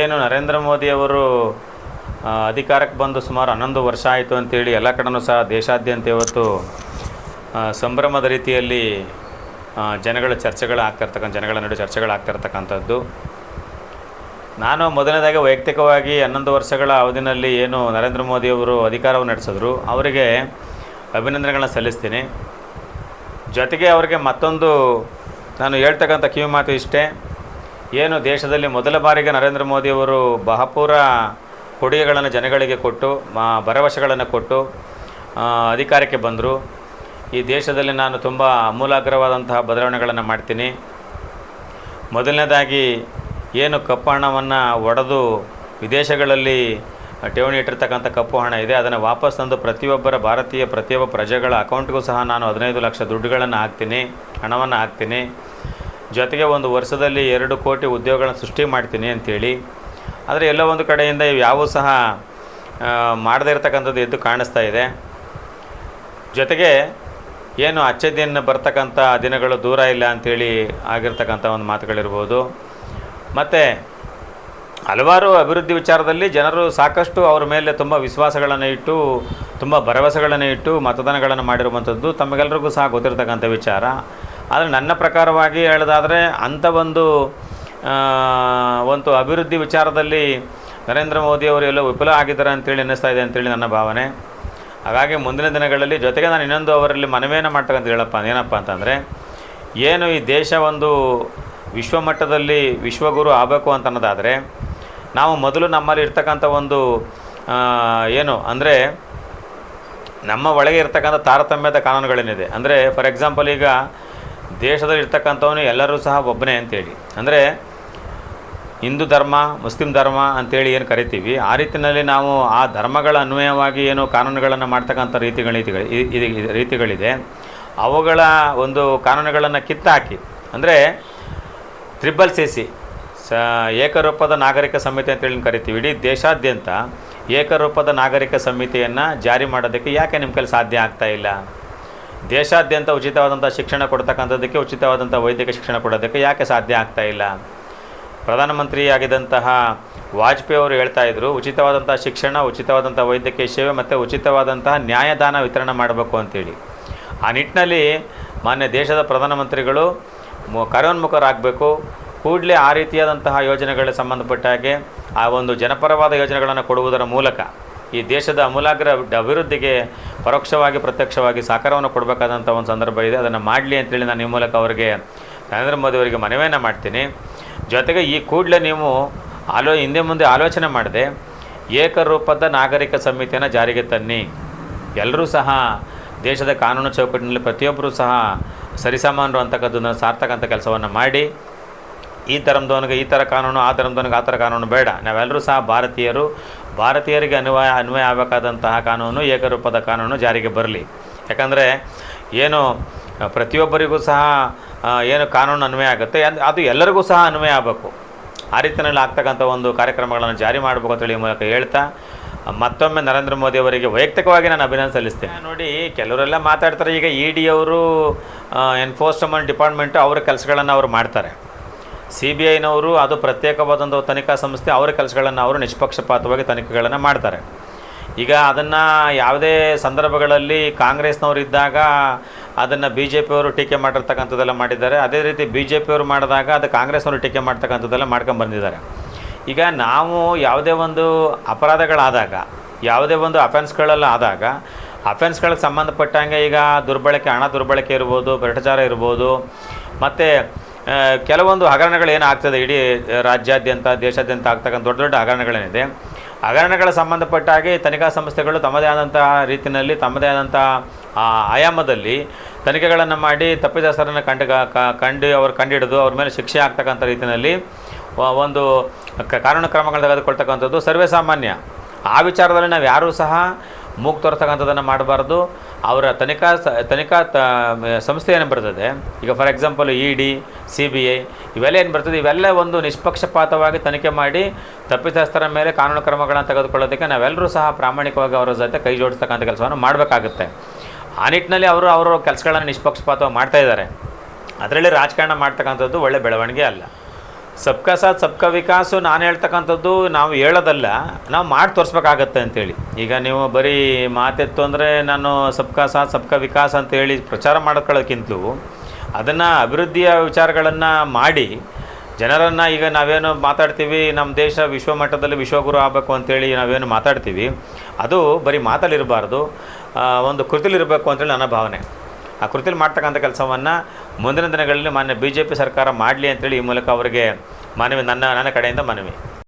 ಏನು ನರೇಂದ್ರ ಮೋದಿಯವರು ಅಧಿಕಾರಕ್ಕೆ ಬಂದು ಸುಮಾರು ಹನ್ನೊಂದು ವರ್ಷ ಆಯಿತು ಅಂತೇಳಿ ಎಲ್ಲ ಕಡೆನೂ ಸಹ ದೇಶಾದ್ಯಂತ ಇವತ್ತು ಸಂಭ್ರಮದ ರೀತಿಯಲ್ಲಿ ಜನಗಳ ಜನಗಳ ಚರ್ಚೆಗಳಾಗ್ತಿರ್ತಕ್ಕಂಥ ಜನಗಳ ನಡುವೆ ಚರ್ಚೆಗಳಾಗ್ತಿರ್ತಕ್ಕಂಥದ್ದು ನಾನು ಮೊದಲನೇದಾಗಿ ವೈಯಕ್ತಿಕವಾಗಿ ಹನ್ನೊಂದು ವರ್ಷಗಳ ಅವಧಿನಲ್ಲಿ ಏನು ನರೇಂದ್ರ ಮೋದಿಯವರು ಅಧಿಕಾರವನ್ನು ನಡೆಸಿದ್ರು. ಅವರಿಗೆ ಅಭಿನಂದನೆಗಳನ್ನ ಸಲ್ಲಿಸ್ತೀನಿ. ಜೊತೆಗೆ ಅವರಿಗೆ ಮತ್ತೊಂದು ನಾನು ಹೇಳ್ತಕ್ಕಂಥ ಕಿವಿ ಮಾತು ಇಷ್ಟೇ. ಏನು ದೇಶದಲ್ಲಿ ಮೊದಲ ಬಾರಿಗೆ ನರೇಂದ್ರ ಮೋದಿಯವರು ಬಹಪೂರ ಕೊಡುಗೆಗಳನ್ನು ಜನಗಳಿಗೆ ಕೊಟ್ಟು, ಮಾ, ಭರವಸೆಗಳನ್ನು ಕೊಟ್ಟು ಅಧಿಕಾರಕ್ಕೆ ಬಂದರು. ಈ ದೇಶದಲ್ಲಿ ನಾನು ತುಂಬ ಅಮೂಲಾಗ್ರವಾದಂತಹ ಬದಲಾವಣೆಗಳನ್ನು ಮಾಡ್ತೀನಿ. ಮೊದಲನೇದಾಗಿ, ಏನು ಕಪ್ಪು ಹಣವನ್ನು ಒಡೆದು ವಿದೇಶಗಳಲ್ಲಿ ಠೇವಣಿ ಇಟ್ಟಿರ್ತಕ್ಕಂಥ ಕಪ್ಪು ಹಣ ಇದೆ, ಅದನ್ನು ವಾಪಸ್ ತಂದು ಪ್ರತಿಯೊಬ್ಬರ ಭಾರತೀಯ ಪ್ರತಿಯೊಬ್ಬ ಪ್ರಜೆಗಳ ಅಕೌಂಟ್ಗೂ ಸಹ ನಾನು ಹದಿನೈದು ಲಕ್ಷ ದುಡ್ಡುಗಳನ್ನು ಹಾಕ್ತೀನಿ, ಹಣವನ್ನು ಹಾಕ್ತೀನಿ. ಜೊತೆಗೆ ಒಂದು ವರ್ಷದಲ್ಲಿ ಎರಡು ಕೋಟಿ ಉದ್ಯೋಗಗಳನ್ನು ಸೃಷ್ಟಿ ಮಾಡ್ತೀನಿ ಅಂಥೇಳಿ ಆದರೆ ಎಲ್ಲೋ ಒಂದು ಕಡೆಯಿಂದ ಯಾವೂ ಸಹ ಮಾಡದೇ ಇರತಕ್ಕಂಥದ್ದು ಎದ್ದು ಕಾಣಿಸ್ತಾ ಇದೆ. ಜೊತೆಗೆ ಏನು ಅಚ್ಚೆ ದಿನ ಬರ್ತಕ್ಕಂಥ ದಿನಗಳು ದೂರ ಇಲ್ಲ ಅಂಥೇಳಿ ಆಗಿರ್ತಕ್ಕಂಥ ಒಂದು ಮಾತುಗಳಿರ್ಬೋದು. ಮತ್ತು ಹಲವಾರು ಅಭಿವೃದ್ಧಿ ವಿಚಾರದಲ್ಲಿ ಜನರು ಸಾಕಷ್ಟು ಅವರ ಮೇಲೆ ತುಂಬ ವಿಶ್ವಾಸಗಳನ್ನು ಇಟ್ಟು, ತುಂಬ ಭರವಸೆಗಳನ್ನು ಇಟ್ಟು ಮತದಾನಗಳನ್ನು ಮಾಡಿರುವಂಥದ್ದು ತಮಗೆಲ್ಲರಿಗೂ ಸಹ ಗೊತ್ತಿರತಕ್ಕಂಥ ವಿಚಾರ. ಆದರೆ ನನ್ನ ಪ್ರಕಾರವಾಗಿ ಹೇಳೋದಾದರೆ ಅಂಥ ಒಂದು ಒಂದು ಅಭಿವೃದ್ಧಿ ವಿಚಾರದಲ್ಲಿ ನರೇಂದ್ರ ಮೋದಿಯವರು ಎಲ್ಲೋ ವಿಫಲ ಆಗಿದ್ದಾರೆ ಅಂತೇಳಿ ಅನ್ನಿಸ್ತಾ ಇದೆ ಅಂತೇಳಿ ನನ್ನ ಭಾವನೆ. ಹಾಗಾಗಿ ಮುಂದಿನ ದಿನಗಳಲ್ಲಿ ಜೊತೆಗೆ ನಾನು ಇನ್ನೊಂದು ಅವರಲ್ಲಿ ಮನವಿಯನ್ನು ಮಾಡ್ತಕ್ಕಂಥ ಹೇಳಪ್ಪ, ಏನಪ್ಪ ಅಂತಂದರೆ, ಏನು ಈ ದೇಶ ಒಂದು ವಿಶ್ವಮಟ್ಟದಲ್ಲಿ ವಿಶ್ವಗುರು ಆಗಬೇಕು ಅಂತ ಅನ್ನೋದಾದರೆ ನಾವು ಮೊದಲು ನಮ್ಮಲ್ಲಿ ಇರ್ತಕ್ಕಂಥ ಒಂದು ಏನು ಅಂದರೆ, ನಮ್ಮ ಒಳಗೆ ಇರ್ತಕ್ಕಂಥ ತಾರತಮ್ಯದ ಕಾನೂನುಗಳೇನಿದೆ. ಅಂದರೆ ಫಾರ್ ಎಕ್ಸಾಂಪಲ್ ಈಗ ದೇಶದಲ್ಲಿ ಇರ್ತಕ್ಕಂಥವನು ಎಲ್ಲರೂ ಸಹ ಒಬ್ಬನೇ ಅಂತೇಳಿ. ಅಂದರೆ ಹಿಂದೂ ಧರ್ಮ, ಮುಸ್ಲಿಂ ಧರ್ಮ ಅಂತೇಳಿ ಏನು ಕರಿತೀವಿ, ಆ ರೀತಿಯಲ್ಲಿ ನಾವು ಆ ಧರ್ಮಗಳ ಅನ್ವಯವಾಗಿ ಏನು ಕಾನೂನುಗಳನ್ನು ಮಾಡ್ತಕ್ಕಂಥ ರೀತಿಗಳು ರೀತಿಗಳಿದೆ. ಅವುಗಳ ಒಂದು ಕಾನೂನುಗಳನ್ನು ಕಿತ್ತಾಕಿ, ಅಂದರೆ ತ್ರಿಬಲ್ ಸಿ ಸಿ ಸ ಏಕರೂಪದ ನಾಗರಿಕ ಸಮಿತಿ ಅಂತೇಳಿ ಕರಿತೀವಿ, ಇಡೀ ದೇಶಾದ್ಯಂತ ಏಕರೂಪದ ನಾಗರಿಕ ಸಮಿತಿಯನ್ನು ಜಾರಿ ಮಾಡೋದಕ್ಕೆ ಯಾಕೆ ನಿಮ್ಮ ಕೈಲಿ ಸಾಧ್ಯ ಆಗ್ತಾ ಇಲ್ಲ? ದೇಶಾದ್ಯಂತ ಉಚಿತವಾದಂಥ ಶಿಕ್ಷಣ ಕೊಡ್ತಕ್ಕಂಥದ್ದಕ್ಕೆ ಉಚಿತವಾದಂಥ ವೈದ್ಯಕೀಯ ಶಿಕ್ಷಣ ಕೊಡೋದಕ್ಕೆ ಯಾಕೆ ಸಾಧ್ಯ ಆಗ್ತಾ ಇಲ್ಲ? ಪ್ರಧಾನಮಂತ್ರಿ ಆಗಿದ್ದಂತಹ ವಾಜಪೇಯಿ ಅವರು ಹೇಳ್ತಾ ಇದ್ರು ಉಚಿತವಾದಂಥ ಶಿಕ್ಷಣ ಉಚಿತವಾದಂಥ ವೈದ್ಯಕೀಯ ಸೇವೆ ಮತ್ತು ಉಚಿತವಾದಂತಹ ನ್ಯಾಯದಾನ ವಿತರಣೆ ಮಾಡಬೇಕು ಅಂತೇಳಿ. ಆ ನಿಟ್ಟಿನಲ್ಲಿ ಮಾನ್ಯ ದೇಶದ ಪ್ರಧಾನಮಂತ್ರಿಗಳು ಕಾರ್ಯೋನ್ಮುಖರಾಗಬೇಕು ಕೂಡಲೇ ಆ ರೀತಿಯಾದಂತಹ ಯೋಜನೆಗಳಿಗೆ ಸಂಬಂಧಪಟ್ಟ ಹಾಗೆ ಆ ಒಂದು ಜನಪರವಾದ ಯೋಜನೆಗಳನ್ನು ಕೊಡುವುದರ ಮೂಲಕ ಈ ದೇಶದ ಅಮೂಲಾಗ್ರ ಅಭಿವೃದ್ಧಿಗೆ ಪರೋಕ್ಷವಾಗಿ, ಪ್ರತ್ಯಕ್ಷವಾಗಿ ಸಹಕಾರವನ್ನು ಕೊಡಬೇಕಾದಂಥ ಒಂದು ಸಂದರ್ಭ ಇದೆ. ಅದನ್ನು ಮಾಡಲಿ ಅಂತೇಳಿ ನಾನು ಈ ಮೂಲಕ ಅವರಿಗೆ, ನರೇಂದ್ರ ಮೋದಿ ಅವರಿಗೆ ಮನವಿಯನ್ನು ಮಾಡ್ತೀನಿ. ಜೊತೆಗೆ ಈ ಕೂಡಲೇ ನೀವು ಆಲೋ, ಹಿಂದೆ ಮುಂದೆ ಆಲೋಚನೆ ಮಾಡಿದೆ, ಏಕರೂಪದ ನಾಗರಿಕ ಸಮಿತಿಯನ್ನು ಜಾರಿಗೆ ತನ್ನಿ. ಎಲ್ಲರೂ ಸಹ ದೇಶದ ಕಾನೂನು ಚೌಕಟ್ಟಿನಲ್ಲಿ ಪ್ರತಿಯೊಬ್ಬರೂ ಸಹ ಸರಿಸಮಾನರು ಅಂತಕ್ಕಂಥದ್ದನ್ನು ಅಂತ ಕೆಲಸವನ್ನು ಮಾಡಿ. ಈ ಧರ್ಮದವನಿಗೆ ಈ ಥರ ಕಾನೂನು, ಆ ಧರ್ಮದವನಿಗೆ ಆ ಥರ ಕಾನೂನು ಬೇಡ. ನಾವೆಲ್ಲರೂ ಸಹ ಭಾರತೀಯರು. ಭಾರತೀಯರಿಗೆ ಅನ್ವಯ ಅನ್ವಯ ಆಗಬೇಕಾದಂತಹ ಕಾನೂನು, ಏಕರೂಪದ ಕಾನೂನು ಜಾರಿಗೆ ಬರಲಿ. ಯಾಕಂದರೆ ಏನು, ಪ್ರತಿಯೊಬ್ಬರಿಗೂ ಸಹ ಏನು ಕಾನೂನು ಅನ್ವಯ ಆಗುತ್ತೆ. ಅದು ಎಲ್ಲರಿಗೂ ಸಹ ಅನ್ವಯ ಆಗಬೇಕು. ಆ ರೀತಿಯಲ್ಲಿ ಆಗ್ತಕ್ಕಂಥ ಒಂದು ಕಾರ್ಯಕ್ರಮಗಳನ್ನು ಜಾರಿ ಮಾಡಬೇಕು ಅಂತೇಳಿ ಮೂಲಕ ಹೇಳ್ತಾ, ಮತ್ತೊಮ್ಮೆ ನರೇಂದ್ರ ಮೋದಿ ಅವರಿಗೆ ವೈಯಕ್ತಿಕವಾಗಿ ನಾನು ಅಭಿನಂದನೆ ಸಲ್ಲಿಸ್ತೇನೆ. ನೋಡಿ, ಕೆಲವರೆಲ್ಲ ಮಾತಾಡ್ತಾರೆ, ಈಗ ಇ ಡಿ ಅವರು ಎನ್ಫೋರ್ಸ್ಮೆಂಟ್ ಡಿಪಾರ್ಟ್ಮೆಂಟು ಅವರ ಕೆಲಸಗಳನ್ನು ಅವರು ಮಾಡ್ತಾರೆ. ಸಿ ಬಿ ಐನವರು ಅದು ಪ್ರತ್ಯೇಕವಾದಂಥ ತನಿಖಾ ಸಂಸ್ಥೆ ಅವರ ಕೆಲಸಗಳನ್ನು ಅವರು ನಿಷ್ಪಕ್ಷಪಾತವಾಗಿ ತನಿಖೆಗಳನ್ನು ಮಾಡ್ತಾರೆ. ಈಗ ಅದನ್ನು ಯಾವುದೇ ಸಂದರ್ಭಗಳಲ್ಲಿ ಕಾಂಗ್ರೆಸ್ನವರು ಇದ್ದಾಗ ಅದನ್ನು ಬಿ ಜೆ ಪಿಯವರು ಟೀಕೆ ಮಾಡಿರ್ತಕ್ಕಂಥದ್ದೆಲ್ಲ ಮಾಡಿದ್ದಾರೆ. ಅದೇ ರೀತಿ ಬಿ ಜೆ ಪಿಯವರು ಮಾಡಿದಾಗ ಅದು ಕಾಂಗ್ರೆಸ್ನವರು ಟೀಕೆ ಮಾಡ್ತಕ್ಕಂಥದ್ದೆಲ್ಲ ಮಾಡ್ಕೊಂಡು ಬಂದಿದ್ದಾರೆ. ಈಗ ನಾವು ಯಾವುದೇ ಒಂದು ಅಪರಾಧಗಳಾದಾಗ, ಯಾವುದೇ ಒಂದು ಅಫೆನ್ಸ್ಗಳೆಲ್ಲ ಆದಾಗ ಅಫೆನ್ಸ್ಗಳಿಗೆ ಸಂಬಂಧಪಟ್ಟಂಗೆ ಈಗ ದುರ್ಬಳಕೆ, ಹಣ ದುರ್ಬಳಕೆ ಇರ್ಬೋದು, ಭ್ರಷ್ಟಾಚಾರ ಇರ್ಬೋದು, ಮತ್ತು ಕೆಲವೊಂದು ಹಗರಣಗಳು ಏನಾಗ್ತದೆ? ಇಡೀ ರಾಜ್ಯಾದ್ಯಂತ, ದೇಶಾದ್ಯಂತ ಆಗ್ತಕ್ಕಂಥ ದೊಡ್ಡ ದೊಡ್ಡ ಹಗರಣಗಳೇನಿದೆ. ಹಗರಣಗಳ ಸಂಬಂಧಪಟ್ಟ ಹಾಗೆ ತನಿಖಾ ಸಂಸ್ಥೆಗಳು ತಮ್ಮದೇ ಆದಂಥ ರೀತಿಯಲ್ಲಿ, ತಮ್ಮದೇ ಆದಂಥ ಆಯಾಮದಲ್ಲಿ ತನಿಖೆಗಳನ್ನು ಮಾಡಿ ತಪ್ಪಿತಸ್ಥರನ್ನು ಕಂಡು ಕಂಡು ಅವರು ಕಂಡುಹಿಡಿದು ಅವ್ರ ಮೇಲೆ ಶಿಕ್ಷೆ ಆಗ್ತಕ್ಕಂಥ ರೀತಿಯಲ್ಲಿ ಒಂದು ಕಾನೂನು ಕ್ರಮಗಳನ್ನು ತೆಗೆದುಕೊಳ್ತಕ್ಕಂಥದ್ದು ಸರ್ವೇ ಸಾಮಾನ್ಯ ಆ ವಿಚಾರದಲ್ಲಿ ನಾವು ಯಾರೂ ಸಹ ಮೂಗು ತೋರ್ತಕ್ಕಂಥದ್ದನ್ನು ಮಾಡಬಾರ್ದು. ಅವರ ತನಿಖಾ ತನಿಖಾ ತ ಸಂಸ್ಥೆ ಏನು ಬರ್ತದೆ? ಈಗ for example E D C B I ಇವೆಲ್ಲ ಏನು ಬರ್ತದೆ? ಇವೆಲ್ಲ ಒಂದು ನಿಷ್ಪಕ್ಷಪಾತವಾಗಿ ತನಿಖೆ ಮಾಡಿ ತಪ್ಪಿತಸ್ಥರ ಮೇಲೆ ಕಾನೂನು ಕ್ರಮಗಳನ್ನು ತೆಗೆದುಕೊಳ್ಳೋದಕ್ಕೆ ನಾವೆಲ್ಲರೂ ಸಹ ಪ್ರಾಮಾಣಿಕವಾಗಿ ಅವರ ಜೊತೆ ಕೈ ಜೋಡಿಸ್ತಕ್ಕಂಥ ಕೆಲಸವನ್ನು ಮಾಡಬೇಕಾಗುತ್ತೆ. ಆ ನಿಟ್ಟಿನಲ್ಲಿ ಅವರು ಅವರ ಕೆಲಸಗಳನ್ನು ನಿಷ್ಪಕ್ಷಪಾತವಾಗಿ ಮಾಡ್ತಾ ಇದ್ದಾರೆ. ಅದರಲ್ಲಿ ರಾಜಕಾರಣ ಮಾಡ್ತಕ್ಕಂಥದ್ದು ಒಳ್ಳೆ ಬೆಳವಣಿಗೆ ಅಲ್ಲ. ಸಬ್ಕಾ ಸಾಥ್, ಸಬ್ಕಾ ವಿಕಾಸು, ನಾನು ಹೇಳ್ತಕ್ಕಂಥದ್ದು ನಾವು ಹೇಳೋದಲ್ಲ, ನಾವು ಮಾಡಿ ತೋರಿಸ್ಬೇಕಾಗತ್ತೆ ಅಂತೇಳಿ. ಈಗ ನೀವು ಬರೀ ಮಾತೆತ್ತು ಅಂದರೆ ನಾನು ಸಬ್ಕಾ ಸಾಥ್, ಸಬ್ಕಾ ವಿಕಾಸ್ ಅಂತೇಳಿ ಪ್ರಚಾರ ಮಾಡ್ಕೊಳ್ಳೋಕ್ಕಿಂತಲೂ ಅದನ್ನು ಅಭಿವೃದ್ಧಿಯ ವಿಚಾರಗಳನ್ನು ಮಾಡಿ ಜನರನ್ನು ಈಗ ನಾವೇನು ಮಾತಾಡ್ತೀವಿ ನಮ್ಮ ದೇಶ ವಿಶ್ವಮಟ್ಟದಲ್ಲಿ ವಿಶ್ವಗುರು ಆಗಬೇಕು ಅಂತೇಳಿ ನಾವೇನು ಮಾತಾಡ್ತೀವಿ, ಅದು ಬರೀ ಮಾತಲ್ಲಿರಬಾರ್ದು ಒಂದು ಕೃತಿಲಿರಬೇಕು ಅಂತೇಳಿ ನನ್ನ ಭಾವನೆ. ಆ ಕೃತಿಯಲ್ಲಿ ಮಾಡ್ತಕ್ಕಂಥ ಕೆಲಸವನ್ನು ಮುಂದಿನ ದಿನಗಳಲ್ಲಿ ಮಾನ್ಯ ಬಿ ಜೆ ಪಿ ಸರ್ಕಾರ ಮಾಡಲಿ ಅಂತೇಳಿ ಈ ಮೂಲಕ ಅವರಿಗೆ ಮನವಿ, ನನ್ನ ನನ್ನ ಕಡೆಯಿಂದ ಮನವಿ.